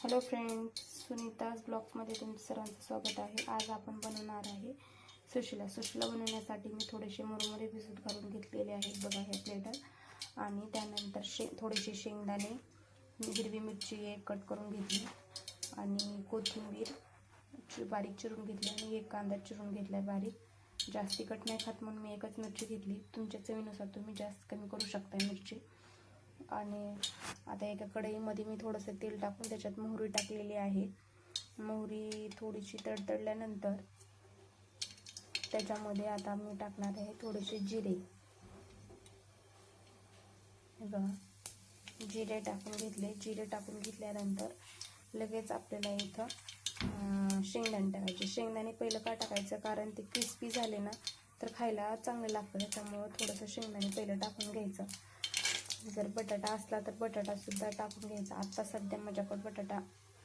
Hello friends Sunita's ब्लॉगमध्ये तुमचं सर्वांचं स्वागत आहे. आज आपण बनवणार आहे सुशिला. सुशिला बनवण्यासाठी मी थोडेसे मुरमुरे भिजत घालून घेतलेले आहेत बघा ह्या प्लेटात आणि त्यानंतर शे थोडेसे शेंगदाणे हिरवी मिरची एक कट करून घेतली. आणि कोथिंबीर चि बारीक चिरून घेतली आणि एक कांदा चिरून घेतला आहे बारीक. जास्ती कट नाही खात म्हणून मी एकच मिरची घेतली. तुमच्या चवीनुसार तुम्ही जास्त कमी करू शकता मिरची. आणि आता एका कढईमध्ये मी थोडंसं तेल टाकून त्याच्यात मोहरी टाकलेली आहे. मोहरी थोडीशी तडतडल्यानंतर त्याच्यामध्ये आता मी टाकणार आहे थोडेसे जिरे. बघा जिरे टाकून घेतले. जिरे टाकून घेतल्यानंतर लगेच आपल्याला इथं शेंगदाणे टाकायचे. शेंगदाणे पहिलं का टाकायचं? कारण ते क्रिस्पी झाले ना तर खायला चांगलं लागतं. त्याच्यामुळं थोडंसं शेंगदाणे पहिलं टाकून घ्यायचं. जर बटाटा असला तर बटाटासुद्धा टाकून घ्यायचा. आत्ता सध्या माझ्याकडे बटाटा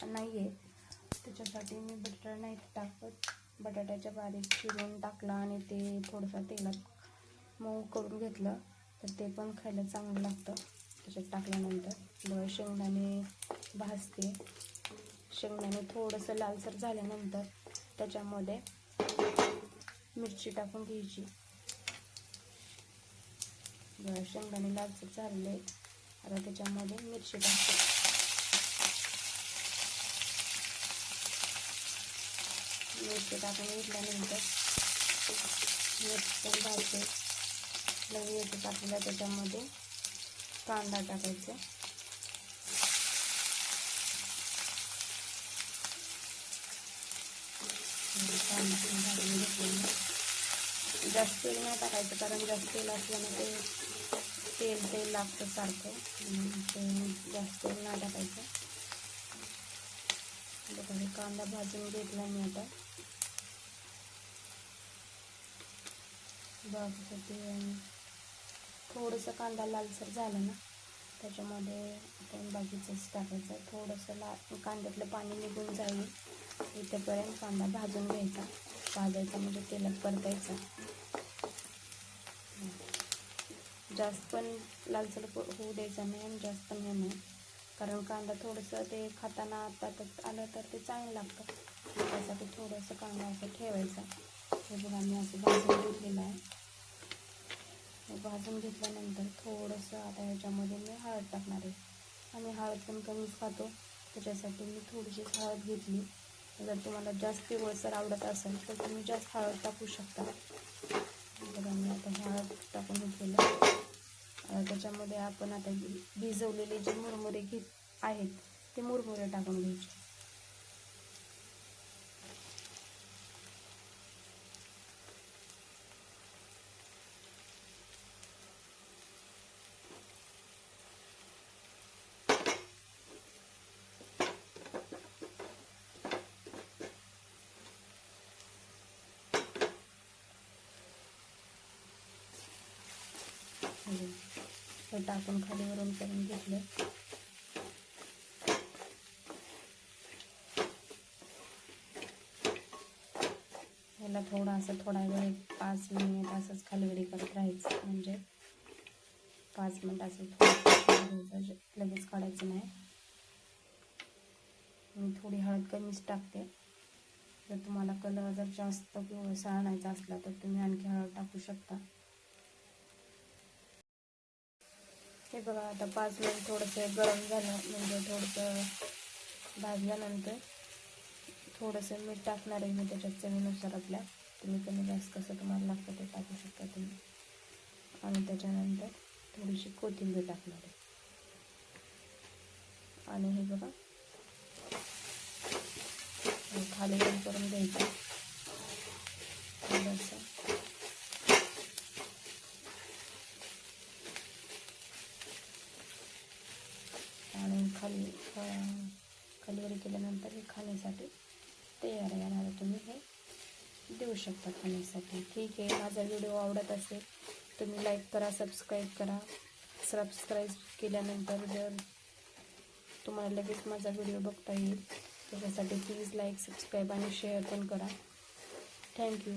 नाही आहे त्याच्यासाठी मी बटाटा नाही टाकत. बटाट्याच्या बारीक चिरून टाकला आणि ते थोडंसं तेलात मऊ करून घेतलं तर ते पण खायला चांगलं लागतं. त्याच्यात टाकल्यानंतर शेंगदाणे भाजते. शेंगदाणे थोडंसं लालसर झाल्यानंतर त्याच्यामध्ये मिरची टाकून घ्यायची. शेंगदाणे लालसर झालेले आता त्याच्यामध्ये मिरची टाकते. मिरची टाकून घेतल्यानंतर मिरची पण भाजते लगेच टाकलेला त्याच्यामध्ये कांदा टाकायचा. कांदा भाजून घेतलेला जास्त तेल नाही टाकायचं कारण जास्त तेल असल्यानं ते तेल तेल लागतं सारखं. ते जास्त तेल नाही टाकायचं. बघा हे कांदा भाजून घेतला मी आता. बघा ते थोडंसं कांदा लालसर झालं ना त्याच्यामध्ये आपण बाकीचंच टाकायचं. थोडंसं ला कांद्यातलं पाणी निघून जाईल. इथेपर्यंत कांदा भाजून घ्यायचा. भाजायचा म्हणजे तेलात परतायचा. जास्त पण लालसर होऊ द्यायचा नाही आणि जास्त पण हे नाही कारण कांदा थोडंसं ते खाताना आता आलं तर ते चांगलं लागतं. त्यासाठी थोडंसं कांदा असं ठेवायचा. हे बघा मी असं भाजून घेतलेलं आहे. भाजून घेतल्यानंतर थोडंसं आता ह्याच्यामध्ये मी हळद टाकणार आहे. आम्ही हळद पण कमीच खातो. त्याच्यासाठी मी थोडीशीच हळद घेतली. जर तुम्हाला जास्त पिवळसर आवडत असेल तर तुम्ही जास्त हळद टाकू शकता. बघा मी आता हळद टाकून घेतलेलं आता त्याच्यामध्ये आपण आता भिजवलेले जे मुरमुरे घेत आहेत ते मुरमुरे टाकून घ्यायचे. हे टाकून खाली वरून करून घेतलं. याला थोडा असं थोडा वेळ एक पाच मिनिट असंच खालीवरी करत राहायचं. म्हणजे पाच मिनिट असं थोडं लगेच काढायचं नाही. मी थोडी हळद कमीच टाकते. जर तुम्हाला कलर जर जास्त किंवा आणायचा असला तर तुम्ही आणखी हळद टाकू शकता. हे बघा आता पाच मिनिट थोडंसं गरम झालं म्हणजे थोडंसं भाजल्यानंतर थोडंसं मीठ टाकणार आहे मी त्याच्यात चवीनुसार आपल्या. तुम्ही कमी जास्त कसं तुम्हाला लागतं ते टाकू शकता तुम्ही. आणि त्याच्यानंतर थोडीशी कोथिंबीर टाकणार आहे. आणि हे बघा खाली करून घ्यायचं थोडंसं आणि खाली अं, केल्यानंतर हे खाण्यासाठी तयार आहे. आणि तुम्ही हे देऊ शकता खाण्यासाठी. ठीक आहे माझा व्हिडिओ आवडत असेल तुम्ही लाईक करा सबस्क्राईब करा. सबस्क्राईब केल्यानंतर जर तुम्हाला लगेच माझा व्हिडिओ बघता येईल त्याच्यासाठी प्लीज लाईक सबस्क्राईब आणि शेअर पण करा. Thank you